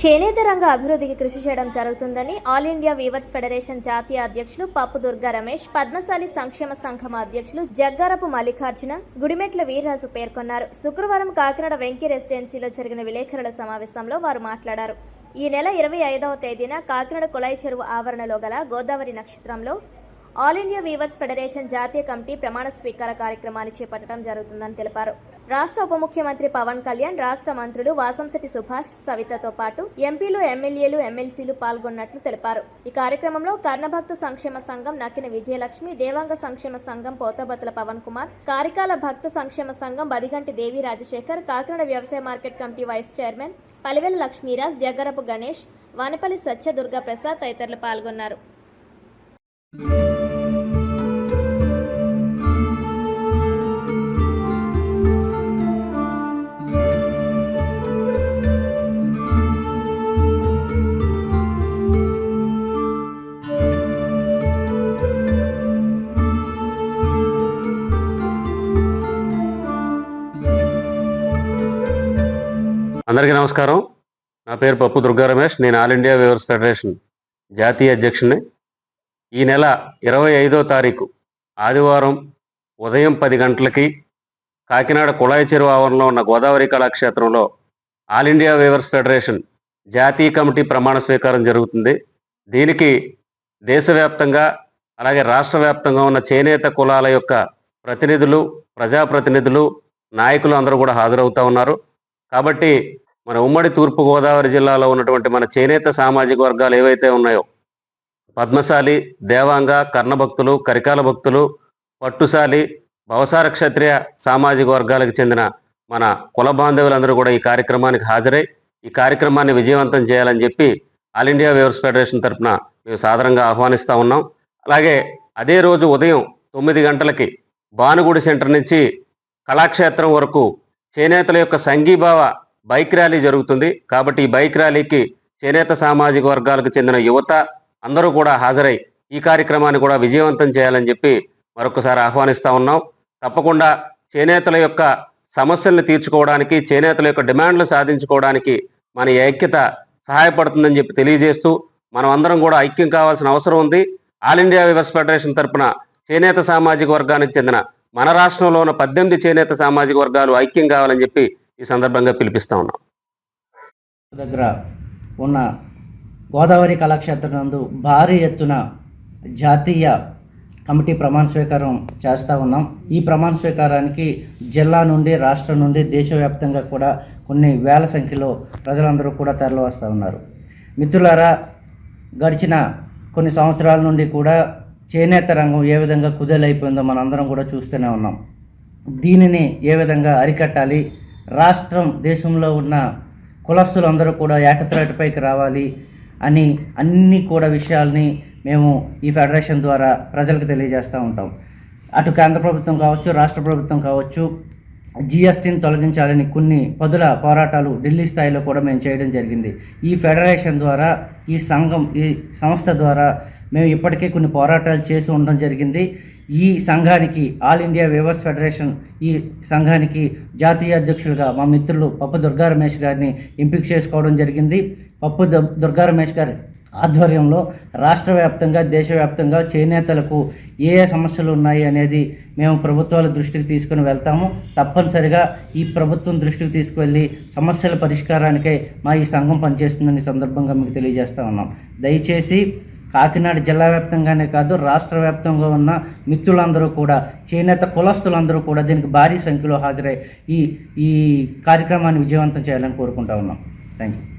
చేనేత రంగ అభివృద్ధికి కృషి చేయడం జరుగుతుందని ఆల్ ఇండియా వీవర్స్ ఫెడరేషన్ జాతీయ అధ్యక్షులు పప్పు దుర్గా రమేష్ పద్మశాలి సంక్షేమ సంఘం అధ్యక్షులు జగ్గారపు మల్లికార్జున గుడిమెట్ల వీర్రాజు పేర్కొన్నారు. శుక్రవారం కాకినాడ వెంకీ రెసిడెన్సీలో జరిగిన విలేకరుల సమావేశంలో వారు మాట్లాడారు. ఈ నెల ఇరవై ఐదవ తేదీన కాకినాడ కుళాయి చెరువు ఆవరణలో గల గోదావరి నక్షత్రంలో ఆల్ ఇండియా వీవర్స్ ఫెడరేషన్ జాతీయ కమిటీ ప్రమాణ స్వీకార కార్యక్రమాన్ని చేపట్టడం జరుగుతుందని తెలిపారు. రాష్ట్ర ఉప ముఖ్యమంత్రి పవన్ కళ్యాణ్ రాష్ట్ర మంత్రులు వాసంశెట్టి సుభాష్ సవితతో పాటు ఎంపీలు ఎమ్మెల్యేలు ఎమ్మెల్సీలు పాల్గొన్నట్లు తెలిపారు. ఈ కార్యక్రమంలో కర్ణభక్త సంక్షేమ సంఘం నక్కిన విజయలక్ష్మి దేవాంగ సంక్షేమ సంఘం పోతబత్తుల పవన్ కుమార్ కారికాల భక్త సంక్షేమ సంఘం బదిగంటి దేవి రాజశేఖర్ కాకినాడ వ్యవసాయ market committee vice chairman Palivela Lakshmiraj Jaggarapu Ganesh Vanapalli Satya Durga Prasad తదితరులు పాల్గొన్నారు. అందరికీ నమస్కారం. నా పేరు పప్పు దుర్గా రమేష్. నేను ఆల్ ఇండియా వ్యూవర్స్ ఫెడరేషన్ జాతీయ అధ్యక్షుడిని. ఈ నెల ఇరవై ఐదో తారీఖు ఆదివారం ఉదయం పది గంటలకి కాకినాడ కుళాయి చెరువు ఆవరణలో ఉన్న గోదావరి కళాక్షేత్రంలో ఆల్ ఇండియా వ్యూవర్స్ ఫెడరేషన్ జాతీయ కమిటీ ప్రమాణ స్వీకారం జరుగుతుంది. దీనికి దేశవ్యాప్తంగా అలాగే రాష్ట్ర వ్యాప్తంగా ఉన్న చేనేత కులాల యొక్క ప్రతినిధులు ప్రజాప్రతినిధులు నాయకులు అందరూ కూడా హాజరవుతూ ఉన్నారు. కాబట్టి మన ఉమ్మడి తూర్పుగోదావరి జిల్లాలో ఉన్నటువంటి మన చేనేత సామాజిక వర్గాలు ఏవైతే ఉన్నాయో పద్మశాలి దేవాంగ కర్ణభక్తులు కరికాల భక్తులు పట్టుశాలి భవసార క్షత్రియ సామాజిక వర్గాలకు చెందిన మన కుల బాంధవులందరూ కూడా ఈ కార్యక్రమానికి హాజరై ఈ కార్యక్రమాన్ని విజయవంతం చేయాలని చెప్పి ఆల్ ఇండియా వేవర్స్ ఫెడరేషన్ తరఫున మేము సాధారణంగా ఆహ్వానిస్తూ ఉన్నాం. అలాగే అదే రోజు ఉదయం తొమ్మిది గంటలకి భానుగుడి సెంటర్ నుంచి కళాక్షేత్రం వరకు చేనేతల యొక్క సంఘీభావ బైక్ ర్యాలీ జరుగుతుంది. కాబట్టి ఈ బైక్ ర్యాలీకి చేనేత సామాజిక వర్గాలకు చెందిన యువత అందరూ కూడా హాజరై ఈ కార్యక్రమాన్ని కూడా విజయవంతం చేయాలని చెప్పి మరొకసారి ఆహ్వానిస్తూ ఉన్నాం. తప్పకుండా చేనేతల యొక్క సమస్యలను తీర్చుకోవడానికి చేనేతల యొక్క డిమాండ్లు సాధించుకోవడానికి మన ఈ ఐక్యత సహాయపడుతుందని చెప్పి తెలియజేస్తూ మనం అందరం కూడా ఐక్యం కావాల్సిన అవసరం ఉంది. ఆల్ ఇండియా వివర్స్ ఫెడరేషన్ తరపున చేనేత సామాజిక వర్గానికి చెందిన మన రాష్ట్రంలో ఉన్న పద్దెనిమిది చేనేత సామాజిక వర్గాలు ఐక్యం కావాలని చెప్పి ఈ సందర్భంగా పిలిపిస్తా ఉన్నాం. దగ్గర ఉన్న గోదావరి కళాక్షేత్రం నందు భారీ ఎత్తున జాతీయ కమిటీ ప్రమాణ స్వీకారం చేస్తూ ఉన్నాం. ఈ ప్రమాణ స్వీకారానికి జిల్లా నుండి రాష్ట్రం నుండి దేశవ్యాప్తంగా కూడా కొన్ని వేల సంఖ్యలో ప్రజలందరూ కూడా తరలి వస్తూ ఉన్నారు. మిత్రులారా గడిచిన కొన్ని సంవత్సరాల నుండి కూడా చేనేత రంగం ఏ విధంగా కుదేలైపోయిందో మనందరం కూడా చూస్తూనే ఉన్నాం. దీనిని ఏ విధంగా అరికట్టాలి? రాష్ట్రం దేశంలో ఉన్న కులస్తులందరూ కూడా ఏకత్రాటిపైకి రావాలి అని అన్ని కూడా విషయాల్ని మేము ఈ ఫెడరేషన్ ద్వారా ప్రజలకు తెలియజేస్తూ ఉంటాం. అటు కేంద్ర ప్రభుత్వం కావచ్చు రాష్ట్ర ప్రభుత్వం కావచ్చు జిఎస్టీని తొలగించాలని కొన్ని పదుల పోరాటాలు ఢిల్లీ స్థాయిలో కూడా మేము చేయడం జరిగింది. ఈ ఫెడరేషన్ ద్వారా ఈ సంఘం ఈ సంస్థ ద్వారా మేము ఇప్పటికే కొన్ని పోరాటాలు చేసి ఉండడం జరిగింది. ఈ సంఘానికి ఆల్ ఇండియా వేవర్స్ ఫెడరేషన్ ఈ సంఘానికి జాతీయ అధ్యక్షులుగా మా మిత్రులు పప్పు దుర్గా రమేష్ గారిని ఎంపిక చేసుకోవడం జరిగింది. పప్పు దు- దుర్గా రమేష్ గారి ఆధ్వర్యంలో రాష్ట్ర వ్యాప్తంగా దేశవ్యాప్తంగా చేనేతలకు ఏ ఏ సమస్యలు ఉన్నాయి అనేది మేము ప్రభుత్వాల దృష్టికి తీసుకుని వెళ్తాము. తప్పనిసరిగా ఈ ప్రభుత్వం దృష్టికి తీసుకువెళ్ళి సమస్యల పరిష్కారానికై మా ఈ సంఘం పనిచేస్తుందని సందర్భంగా మీకు తెలియజేస్తా ఉన్నాం. దయచేసి కాకినాడ జిల్లా వ్యాప్తంగానే కాదు రాష్ట్ర వ్యాప్తంగా ఉన్న మిత్రులందరూ కూడా చేనేత కులస్తులందరూ కూడా దీనికి భారీ సంఖ్యలో హాజరై ఈ ఈ కార్యక్రమాన్ని విజయవంతం చేయాలని కోరుకుంటా ఉన్నాం. Thank you